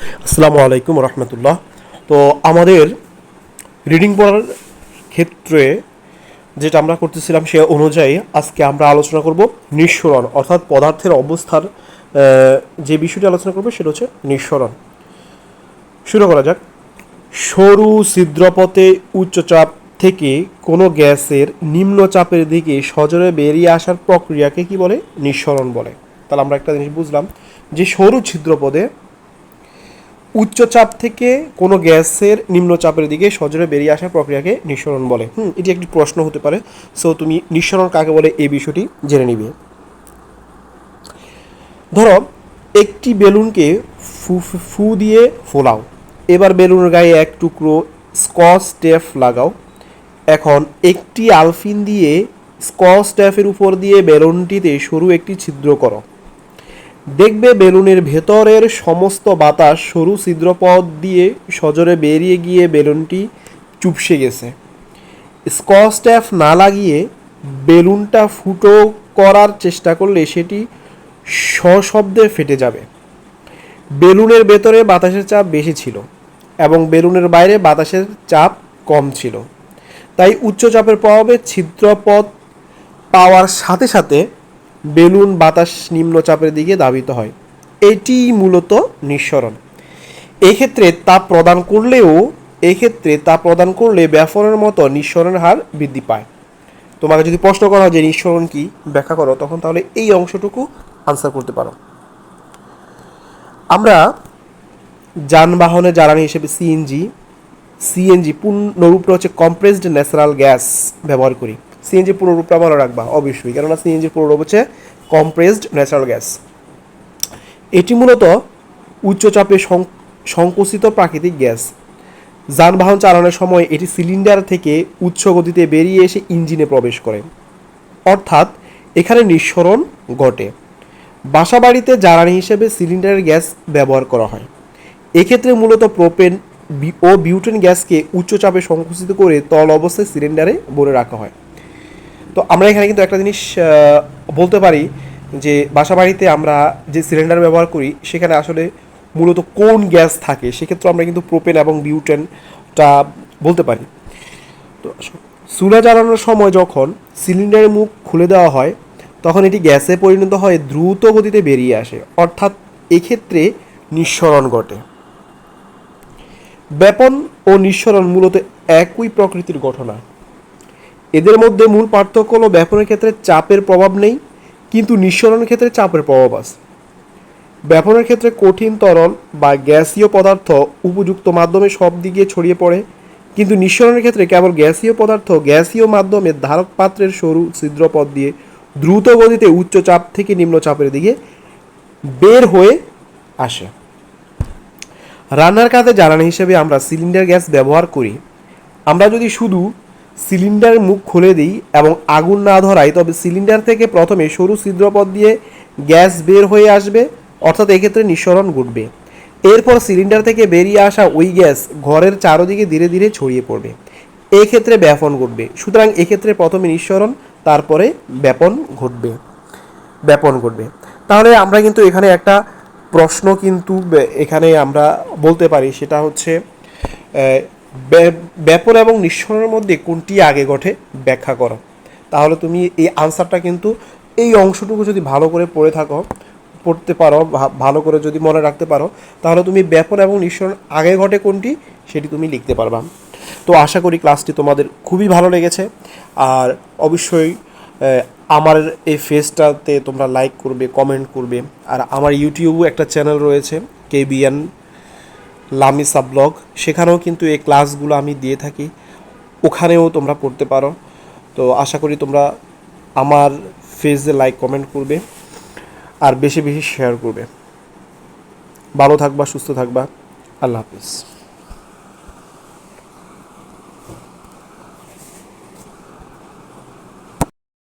আসসালামু আলাইকুম রহমতুল্লাহ। তো আমাদের রিডিং পড়ার ক্ষেত্রে যেটা আমরা করতেছিলাম সে অনুযায়ী আজকে আমরা আলোচনা করব নিঃসরণ, অর্থাৎ পদার্থের অবস্থার যে বিষয়টি আলোচনা করব সেটা হচ্ছে নিঃসরণ। শুরু করা যাক। সরু ছিদ্রপথে উচ্চচাপ থেকে কোনো গ্যাসের নিম্ন চাপের দিকে সজোরে বেরিয়ে আসার প্রক্রিয়াকে কি বলে? নিঃসরণ বলে। তাহলে আমরা একটা জিনিস বুঝলাম যে সরু ছিদ্রপদে উচ্চচাপ থেকে কোনো গ্যাসের নিম্নচাপের দিকে সজোরে বেরিয়ে আসার প্রক্রিয়াকে নিঃসরণ বলে। হুম, এটি একটি প্রশ্ন হতে পারে। সো তুমি নিঃসরণ কাকে বলে এই বিষয়টি জেনে নিবে। ধরো, একটি বেলুনকে ফু, ফু- দিয়ে ফোলাও। এবার বেলুনের গায়ে এক টুকরো স্কচ টেপ লাগাও। এখন একটি আলফিন দিয়ে স্কচ টেপের উপর দিয়ে বেলুনটিতে সরু একটি ছিদ্র করো। দেখবে বেলুনের ভেতরের সমস্ত বাতাস সরু ছিদ্রপথ দিয়ে সজোরে বেরিয়ে গিয়ে বেলুনটি চুপসে গেছে। স্কচ না লাগিয়ে বেলুনটা ফুটো করার চেষ্টা করলে সেটি সশব্দে ফেটে যাবে। বেলুনের ভেতরে বাতাসের চাপ বেশি ছিল এবং বেলুনের বাইরে বাতাসের চাপ কম ছিল। তাই উচ্চ চাপের প্রভাবে ছিদ্রপথ পাওয়ার সাথে সাথে বেলুন বাতাস নিম্নচাপের দিকে ধাবিত হয়। এটি মূলত নিঃসরণ। এক্ষেত্রে তাপ প্রদান করলেও, এক্ষেত্রে তাপ প্রদান করলে ব্যাফনের মতো নিঃসরণের হার বৃদ্ধি পায়। তোমাকে যদি প্রশ্ন করা হয় যে নিঃসরণ কি, ব্যাখ্যা করো, তখন তাহলে এই অংশটুকু আনসার করতে পারো। আমরা যানবাহনে জ্বালানি হিসেবে সিএনজি সিএনজি পূর্ণরূপটা হচ্ছে কম্প্রেসড ন্যাচারাল গ্যাস ব্যবহার করি। সিএনজি পুরোরূপটা মনে রাখবা, অবশ্যই। কেননা সিএনজির পুরোরূপ হচ্ছে কম্প্রেসড ন্যাচারাল গ্যাস এটি মূলত উচ্চচাপে সংকুচিত প্রাকৃতিক গ্যাস। যানবাহন চালানোর সময় এটি সিলিন্ডার থেকে উচ্চ গতিতে বেরিয়ে এসে ইঞ্জিনে প্রবেশ করে। অর্থাৎ এখানে নিঃসরণ ঘটে। বাসাবাড়িতে জ্বালানি হিসেবে সিলিন্ডারের গ্যাস ব্যবহার করা হয়। এক্ষেত্রে মূলত প্রোপেন ও বিউটেন গ্যাসকে উচ্চচাপে সংকুচিত করে তল অবস্থায় সিলিন্ডারে ভরে রাখা হয়। তো আমরা এখানে কিন্তু একটা জিনিস বলতে পারি যে বাসাবাড়িতে আমরা যে সিলিন্ডার ব্যবহার করি, সেখানে আসলে মূলত কোন গ্যাস থাকে? সেক্ষেত্রে আমরা কিন্তু প্রোপেন এবং বিউটেনটা বলতে পারি। তো চুলা জ্বালানোর সময় যখন সিলিন্ডারের মুখ খুলে দেওয়া হয়, তখন এটি গ্যাসে পরিণত হয়ে দ্রুত গতিতে বেরিয়ে আসে। অর্থাৎ এক্ষেত্রে নিঃসরণ ঘটে। ব্যাপন ও নিঃসরণ মূলত একই প্রকৃতির ঘটনা এদের মধ্যে মূল পার্থক্য হলো ব্যাপনের ক্ষেত্রে চাপের প্রভাব নেই, কিন্তু নিঃসরণের ক্ষেত্রে চাপের প্রভাব আছে। ব্যাপনের ক্ষেত্রে কঠিন তরল বা গ্যাসীয় পদার্থ উপযুক্ত মাধ্যমে সব দিকে ছড়িয়ে পড়ে, কিন্তু নিঃসরণের ক্ষেত্রে কেবল গ্যাসীয় পদার্থ, গ্যাসীয় মাধ্যমে ধারক পাত্রের সরু ছিদ্রপথ দিয়ে দ্রুত গতিতে উচ্চ চাপ থেকে নিম্ন চাপের দিকে বের হয়ে আসে। রান্নার কাজে জ্বালানি হিসেবে আমরা সিলিন্ডার গ্যাস ব্যবহার করি। আমরা যদি শুধু সিলিন্ডার মুখ খুলে দিই এবং আগুন না ধরাই, তবে সিলিন্ডার থেকে প্রথমে সরু ছিদ্রপথ দিয়ে গ্যাস বের হয়ে আসবে, অর্থাৎ এক্ষেত্রে নিঃসরণ ঘটবে। এরপর সিলিন্ডার থেকে বেরিয়ে আসা ওই গ্যাস ঘরের চারদিকে ধীরে ধীরে ছড়িয়ে পড়বে। এক্ষেত্রে ব্যাপন ঘটবে। সুতরাং এক্ষেত্রে প্রথমে নিঃসরণ, তারপরে ব্যাপন ঘটবে। ব্যাপন ঘটবে। তাহলে আমরা কিন্তু এখানে একটা প্রশ্ন কিন্তু এখানে আমরা বলতে পারি, সেটা হচ্ছে ব্যাপন এবং নিঃসরণের মধ্যে কোনটি আগে ঘটে, ব্যাখ্যা করো। তাহলে তুমি এই আনসারটা কিন্তু এই অংশটুকু যদি ভালো করে পড়ে থাকো, পড়তে পারো ভালো করে যদি মনে রাখতে পারো, তাহলে তুমি ব্যাপন এবং নিঃসরণ আগে ঘটে কোনটি, সেটি তুমি লিখতে পারবা। তো আশা করি ক্লাসটি তোমাদের খুবই ভালো লেগেছে। আর অবশ্যই আমার এই ফেসটাতে তোমরা লাইক করবে কমেন্ট করবে। আর আমার ইউটিউবও একটা চ্যানেল রয়েছে কেবিএন লামিসা ব্লগ। সেখানেও কিন্তু এই ক্লাসগুলো আমি দিয়ে থাকি। ওখানেও তোমরা পড়তে পারো। তো আশা করি তোমরা আমার ফেসে লাইক কমেন্ট করবে আর বেশি বেশি শেয়ার করবে। ভালো থাকবা, সুস্থ থাকবা। আল্লাহ হাফিজ।